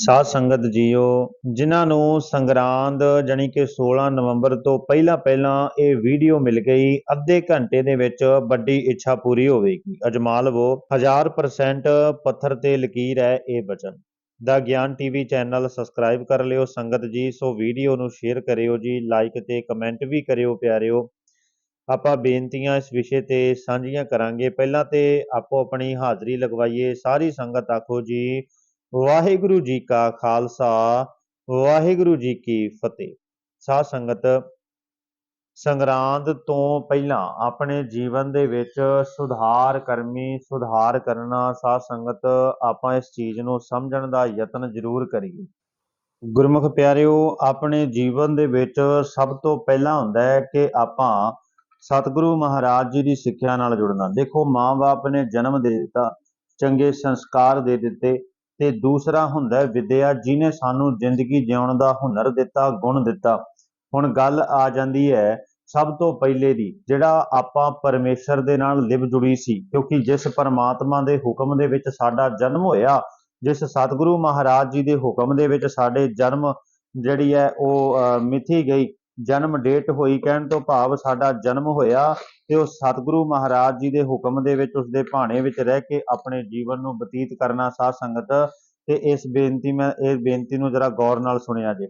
ਸਾਧ ਸੰਗਤ ਜੀਓ, ਜਿਨ੍ਹਾਂ ਨੂੰ ਸੰਗਰਾਂਦ ਜਾਣੀ ਕਿ 16 ਨਵੰਬਰ ਤੋਂ ਪਹਿਲਾਂ ਪਹਿਲਾਂ ਇਹ ਵੀਡੀਓ ਮਿਲ ਗਈ, ਅੱਧੇ ਘੰਟੇ ਦੇ ਵਿੱਚ ਵੱਡੀ ਇੱਛਾ ਪੂਰੀ ਹੋਵੇਗੀ। ਅਜਮਾ ਲਵੋ 1000% ਪੱਥਰ ਤੇ ਲਕੀਰ ਹੈ ਇਹ ਬਚਨ ਦਾ ਗਿਆਨ ਟੀਵੀ ਚੈਨਲ ਸਬਸਕ੍ਰਾਈਬ ਕਰ ਲਿਓ ਸੰਗਤ ਜੀ, ਸੋ ਵੀਡੀਓ ਨੂੰ ਸ਼ੇਅਰ ਕਰਿਓ ਜੀ, ਲਾਈਕ ਤੇ ਕਮੈਂਟ ਵੀ ਕਰਿਓ ਪਿਆਰਿਓ। ਆਪਾਂ ਬੇਨਤੀਆਂ ਇਸ ਵਿਸ਼ੇ ਤੇ ਸਾਂਝੀਆਂ ਕਰਾਂਗੇ। ਪਹਿਲਾਂ ਤੇ ਆਪੋ ਆਪਣੀ ਹਾਜ਼ਰੀ ਲਗਵਾਈਏ। ਸਾਰੀ ਸੰਗਤ ਆਖੋ ਜੀ ਵਾਹਿਗੁਰੂ ਜੀ ਕਾ ਖਾਲਸਾ, ਵਾਹਿਗੁਰੂ ਜੀ ਕੀ ਫਤਿਹ। ਸਾਧ ਸੰਗਤ, ਸੰਗਰਾਂਦ ਤੋਂ ਪਹਿਲਾਂ ਆਪਣੇ ਜੀਵਨ ਦੇ ਵਿੱਚ ਸੁਧਾਰ ਕਰਮੀ ਸੁਧਾਰ ਕਰਨਾ, ਸਾਧ ਸੰਗਤ, ਆਪਾਂ ਇਸ ਚੀਜ਼ ਨੂੰ ਸਮਝਣ ਦਾ ਯਤਨ ਜ਼ਰੂਰ ਕਰੀਏ। ਗੁਰਮੁਖ ਪਿਆਰਿਓ, ਆਪਣੇ ਜੀਵਨ ਦੇ ਵਿੱਚ ਸਭ ਤੋਂ ਪਹਿਲਾਂ ਹੁੰਦਾ ਹੈ ਕਿ ਆਪਾਂ ਸਤਿਗੁਰੂ ਮਹਾਰਾਜ ਜੀ ਦੀ ਸਿੱਖਿਆ ਨਾਲ ਜੁੜਨਾ। ਦੇਖੋ, ਮਾਂ-ਬਾਪ ਨੇ ਜਨਮ ਦੇ ਦਿੱਤਾ, ਚੰਗੇ ਸੰਸਕਾਰ ਦੇ ਦਿੱਤੇ ਤੇ ਦੂਸਰਾ ਹੁੰਦਾ ਵਿਦਿਆ ਜਿਹਨੇ ਸਾਨੂੰ ਜ਼ਿੰਦਗੀ ਜਿਉਣ ਦਾ ਹੁਨਰ ਦਿੱਤਾ ਗੁਣ ਦਿੱਤਾ। ਹੁਣ ਗੱਲ ਆ ਜਾਂਦੀ ਹੈ ਸਭ ਤੋਂ ਪਹਿਲੇ ਦੀ ਜਿਹੜਾ ਆਪਾਂ ਪਰਮੇਸ਼ਰ ਦੇ ਨਾਲ ਲਿਵ ਜੁੜੀ ਸੀ ਕਿਉਂਕਿ ਜਿਸ ਪਰਮਾਤਮਾ ਦੇ ਹੁਕਮ ਦੇ ਵਿੱਚ ਸਾਡਾ ਜਨਮ ਹੋਇਆ ਜਿਸ ਸਤਿਗੁਰੂ ਮਹਾਰਾਜ ਜੀ ਦੇ ਹੁਕਮ ਦੇ ਵਿੱਚ ਸਾਡੇ ਜਨਮ ਜਿਹੜੀ ਹੈ ਉਹ ਅਹ, ਮਿਥੀ ਗਈ ਜਨਮ ਡੇਟ ਹੋਈ ਕਹਿਣ ਤੋਂ ਭਾਵ ਸਾਡਾ ਜਨਮ ਹੋਇਆ ਤੇ ਉਹ ਸਤਿਗੁਰੂ ਮਹਾਰਾਜ ਜੀ ਦੇ ਹੁਕਮ ਦੇ ਵਿੱਚ, ਉਸ ਦੇ ਭਾਣੇ ਵਿੱਚ ਰਹਿ ਕੇ ਆਪਣੇ ਜੀਵਨ ਨੂੰ ਬਤੀਤ ਕਰਨਾ ਸਾਧ ਸੰਗਤ ਤੇ ਇਸ ਬੇਨਤੀ ਮੈਂ, ਇਹ ਬੇਨਤੀ ਨੂੰ ਜਰਾ ਗੌਰ ਨਾਲ ਸੁਣਿਆ ਜੇ।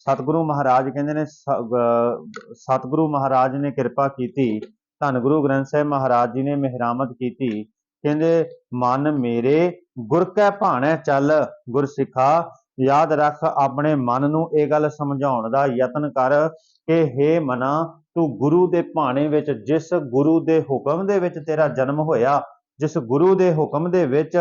ਸਤਿਗੁਰੂ ਮਹਾਰਾਜ ਕਹਿੰਦੇ ਨੇ ਸਤਿਗੁਰੂ ਮਹਾਰਾਜ ਨੇ ਕਿਰਪਾ ਕੀਤੀ, ਧੰਨ ਗੁਰੂ ਗ੍ਰੰਥ ਸਾਹਿਬ ਮਹਾਰਾਜ ਜੀ ਨੇ ਮਿਹਰਾਮਤ ਕੀਤੀ, ਕਹਿੰਦੇ, ਮਨ ਮੇਰੇ ਗੁਰ ਕੈ ਭਾਣੇ ਚੱਲ, ਗੁਰ ਸਿੱਖਾ ਯਾਦ ਰੱਖ ਆਪਣੇ ਮਨ ਨੂੰ ਇਹ ਗੱਲ ਸਮਝਾਉਣ ਦਾ ਯਤਨ ਕਰ ਕਿ हे ਮਨਾ, ਤੂੰ ਗੁਰੂ ਦੇ ਭਾਣੇ ਵਿੱਚ, ਜਿਸ ਗੁਰੂ ਦੇ ਹੁਕਮ ਦੇ ਵਿੱਚ ਤੇਰਾ ਜਨਮ ਹੋਇਆ, ਜਿਸ ਗੁਰੂ ਦੇ ਹੁਕਮ ਦੇ ਵਿੱਚ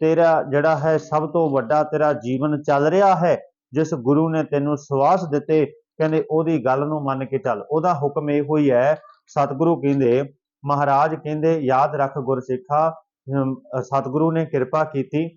ਤੇਰਾ ਜਿਹੜਾ ਹੈ ਸਭ ਤੋਂ ਵੱਡਾ ਤੇਰਾ ਜੀਵਨ ਚੱਲ ਰਿਹਾ ਹੈ, ਜਿਸ ਗੁਰੂ ਨੇ ਤੈਨੂੰ ਸਵਾਸ ਦਿੱਤੇ, ਕਹਿੰਦੇ ਉਹਦੀ ਗੱਲ ਨੂੰ ਮੰਨ ਕੇ ਚੱਲ। ਉਹਦਾ ਹੁਕਮ ਇਹੋ ਹੀ ਹੈ, ਸਤਿਗੁਰੂ ਕਹਿੰਦੇ, ਮਹਾਰਾਜ ਕਹਿੰਦੇ, ਯਾਦ ਰੱਖ ਗੁਰਸਿੱਖਾ ਸਤਿਗੁਰੂ ਨੇ ਕਿਰਪਾ ਕੀਤੀ।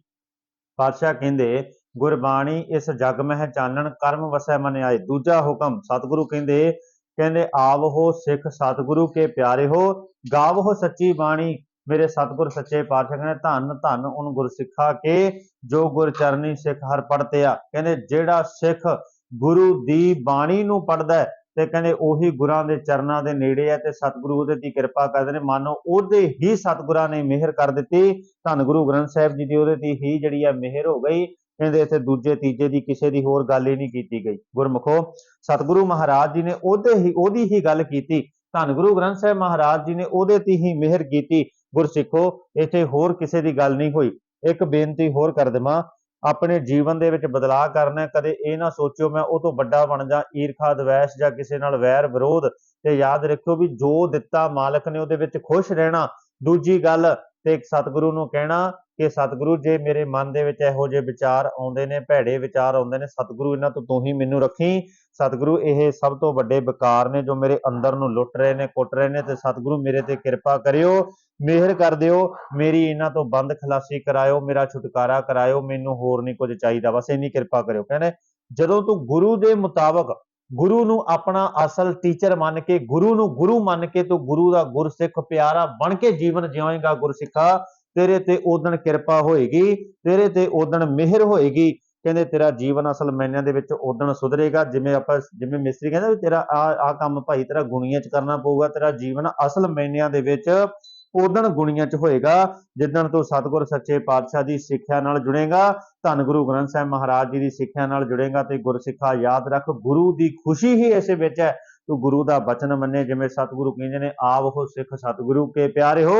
ਪਾਤਸ਼ਾਹ ਕਹਿੰਦੇ ਗੁਰਬਾਣੀ ਇਸ ਜਗ ਮਹਿ ਚਾਨਣ, ਕਰਮ ਵਸੈ ਮਨ ਆਏ ਦੂਜਾ ਹੁਕਮ, ਸਤਿਗੁਰੂ ਕਹਿੰਦੇ ਕਹਿੰਦੇ, ਆਵਹੋ ਸਿੱਖ ਸਤਿਗੁਰੂ ਕੇ ਪਿਆਰੇ ਹੋ, ਗਾਵਹੋ ਸੱਚੀ ਬਾਣੀ, ਮੇਰੇ ਸਤਿਗੁਰ ਸੱਚੇ ਪਾਤਸ਼ਾਹ ਕਹਿੰਦੇ, ਧੰਨ ਧੰਨ ਉਹਨ ਗੁਰਸਿੱਖਾ ਕੇ, ਜੋ ਗੁਰ ਚਰਨੀ ਸਿੱਖ ਹਰ ਪੜਤਿਆ ਕਹਿੰਦੇ, ਜਿਹੜਾ ਸਿੱਖ ਗੁਰੂ ਦੀ ਬਾਣੀ ਨੂੰ ਪੜਦਾ ਤੇ ਕਹਿੰਦੇ, ਉਹੀ ਗੁਰਾਂ ਦੇ ਚਰਨਾਂ ਦੇ ਨੇੜੇ ਹੈ, ਤੇ ਸਤਿਗੁਰੂ ਉਹਦੇ ਦੀ ਕਿਰਪਾ ਕਰਦੇ ਨੇ। ਮਾਨੋ ਉਹਦੇ ਹੀ ਸਤਿਗੁਰਾਂ ਨੇ ਮਿਹਰ ਕਰ ਦਿੱਤੀ। ਧੰਨ ਗੁਰੂ ਗ੍ਰੰਥ ਸਾਹਿਬ ਜੀ ਦੀ ਉਹਦੇ ਦੀ ਹੀ ਜਿਹੜੀ ਆ ਮਿਹਰ ਹੋ ਗਈ। ਕਹਿੰਦੇ ਇੱਥੇ ਦੂਜੇ, ਤੀਜੇ ਦੀ ਕਿਸੇ ਦੀ ਹੋਰ ਗੱਲ ਹੀ ਨਹੀਂ ਕੀਤੀ ਗਈ। ਗੁਰਮੁਖੋ, ਸਤਿਗੁਰੂ ਮਹਾਰਾਜ ਜੀ ਨੇ ਉਹਦੇ ਹੀ, ਉਹਦੀ ਹੀ ਗੱਲ ਕੀਤੀ। ਧੰਨ ਗੁਰੂ ਗ੍ਰੰਥ ਸਾਹਿਬ ਮਹਾਰਾਜ ਜੀ ਨੇ ਉਹਦੇ ਤੇ ਹੀ ਮਿਹਰ ਕੀਤੀ। ਗੁਰਸਿੱਖੋ, ਇੱਥੇ ਹੋਰ ਕਿਸੇ ਦੀ ਗੱਲ ਨਹੀਂ ਹੋਈ। ਇੱਕ ਬੇਨਤੀ ਹੋਰ ਕਰ ਦੇਵਾਂ। ਆਪਣੇ ਜੀਵਨ ਦੇ ਵਿੱਚ ਬਦਲਾਅ ਕਰਨਾ ਕਦੇ ਇਹ ਨਾ ਸੋਚਿਓ, ਮੈਂ ਉਹ ਤੋਂ ਵੱਡਾ ਬਣ ਜਾ ਈਰਖਾ, ਦਵੈਸ਼ ਜਾਂ ਕਿਸੇ ਨਾਲ ਵੈਰ ਵਿਰੋਧ। ਤੇ ਯਾਦ ਰੱਖਿਓ ਵੀ ਜੋ ਦਿੱਤਾ ਮਾਲਕ ਨੇ ਉਹਦੇ ਵਿੱਚ ਖੁਸ਼ ਰਹਿਣਾ। ਦੂਜੀ ਗੱਲ ਤੇ ਸਤਿਗੁਰੂ ਨੂੰ ਕਹਿਣਾ ਕਿ ਸਤਿਗੁਰੂ, ਜੇ ਮੇਰੇ ਮਨ ਦੇ ਵਿੱਚ ਇਹੋ ਜਿਹੇ ਵਿਚਾਰ ਆਉਂਦੇ ਨੇ, ਭੈੜੇ ਵਿਚਾਰ ਆਉਂਦੇ ਨੇ, ਸਤਿਗੁਰੂ ਇਹਨਾਂ ਤੋਂ ਤੂੰ ਹੀ ਮੈਨੂੰ ਰੱਖੀ। ਸਤਿਗੁਰੂ ਇਹ ਸਭ ਤੋਂ ਵੱਡੇ ਵਿਕਾਰ ਨੇ ਜੋ ਮੇਰੇ ਅੰਦਰ ਨੂੰ ਲੁੱਟ ਰਹੇ ਨੇ, ਕੁੱਟ ਰਹੇ ਨੇ ਤੇ ਸਤਿਗੁਰੂ ਮੇਰੇ ਤੇ ਕਿਰਪਾ ਕਰਿਓ, ਮਿਹਰ ਕਰ ਦਿਓ, ਮੇਰੀ ਇਹਨਾਂ ਤੋਂ ਬੰਦ ਖਲਾਸੀ ਕਰਾਇਓ, ਮੇਰਾ ਛੁਟਕਾਰਾ ਕਰਾਇਓ, ਮੈਨੂੰ ਹੋਰ ਨਹੀਂ ਕੁਝ ਚਾਹੀਦਾ, ਬਸ ਇੰਨੀ ਕਿਰਪਾ ਕਰਿਓ। ਕਹਿੰਦੇ, ਜਦੋਂ ਤੂੰ ਗੁਰੂ ਦੇ ਮੁਤਾਬਕ ਗੁਰੂ ਨੂੰ ਆਪਣਾ ਅਸਲ ਟੀਚਰ ਮੰਨ ਕੇ, ਗੁਰੂ ਨੂੰ ਗੁਰੂ ਮੰਨ ਕੇ ਤੂੰ ਗੁਰੂ ਦਾ ਗੁਰਸਿੱਖ ਪਿਆਰਾ ਬਣ ਕੇ ਜੀਵਨ ਜਿਉਏਗਾ ਗੁਰਸਿੱਖਾ। ਤੇਰੇ ਤੇ ਉਦਣ ਕਿਰਪਾ ਹੋਏਗੀ, ਤੇਰੇ ਤੇ ਉਦਣ ਮਿਹਰ ਹੋਏਗੀ। ਕਹਿੰਦੇ ਤੇਰਾ ਜੀਵਨ ਅਸਲ ਮੈਨਿਆਂ ਦੇ ਵਿੱਚ ਉਦਣ ਸੁਧਰੇਗਾ। ਜਿਵੇਂ ਆਪਾਂ, ਜਿਵੇਂ ਮਿਸਤਰੀ ਕਹਿੰਦਾ ਵੀ ਤੇਰਾ ਆ ਆ ਕੰਮ ਭਾਈ ਤੇਰਾ ਗੁਣੀਆਂ ਚ ਕਰਨਾ ਪਊਗਾ, ਤੇਰਾ ਜੀਵਨ ਅਸਲ ਮੈਨਿਆਂ ਦੇ ਵਿੱਚ ਉਦਣ ਗੁਣੀਆਂ ਚ ਹੋਏਗਾ, ਜਿੱਦਣ ਤੋਂ ਸਤਿਗੁਰ ਸੱਚੇ ਪਾਤਸ਼ਾਹ ਦੀ ਸਿੱਖਿਆ ਨਾਲ ਜੁੜੇਗਾ, ਧੰਨ ਗੁਰੂ ਗ੍ਰੰਥ ਸਾਹਿਬ ਮਹਾਰਾਜ ਜੀ ਦੀ ਸਿੱਖਿਆ ਨਾਲ ਜੁੜੇਗਾ ਤੇ ਗੁਰਸਿੱਖਾ ਯਾਦ ਰੱਖ, ਗੁਰੂ ਦੀ ਖੁਸ਼ੀ ਹੀ ਇਸੇ ਵਿੱਚ ਹੈ। ਤੂੰ ਗੁਰੂ ਦਾ ਬਚਨ ਮੰਨੇ, ਜਿਵੇਂ ਸਤਿਗੁਰੂ ਕਹਿੰਦੇ ਨੇ ਆਵਹੋ ਸਿੱਖ ਸਤਿਗੁਰੂ ਕੇ ਪਿਆਰੇ ਹੋ,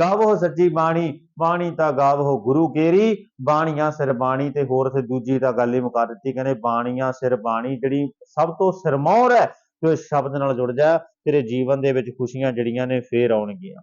ਗਾਵੋ ਸੱਚੀ ਬਾਣੀ ਬਾਣੀ ਤਾਂ ਗਾਵੋ ਗੁਰੂ ਕੇਰੀ, ਬਾਣੀਆਂ ਸਿਰ ਬਾਣੀ ਤੇ ਹੋਰ ਤੇ ਦੂਜੀ ਤਾਂ ਗੱਲ ਹੀ ਮੁਕਾ ਦਿੱਤੀ, ਕਹਿੰਦੇ ਬਾਣੀਆਂ ਸਿਰ ਬਾਣੀ ਜਿਹੜੀ ਸਭ ਤੋਂ ਸਿਰਮੌਰ ਹੈ, ਤੇ ਇਸ ਸ਼ਬਦ ਨਾਲ ਜੁੜ ਜਾ, ਤੇਰੇ ਜੀਵਨ ਦੇ ਵਿੱਚ ਖੁਸ਼ੀਆਂ ਜਿਹੜੀਆਂ ਨੇ ਫੇਰ ਆਉਣਗੀਆਂ।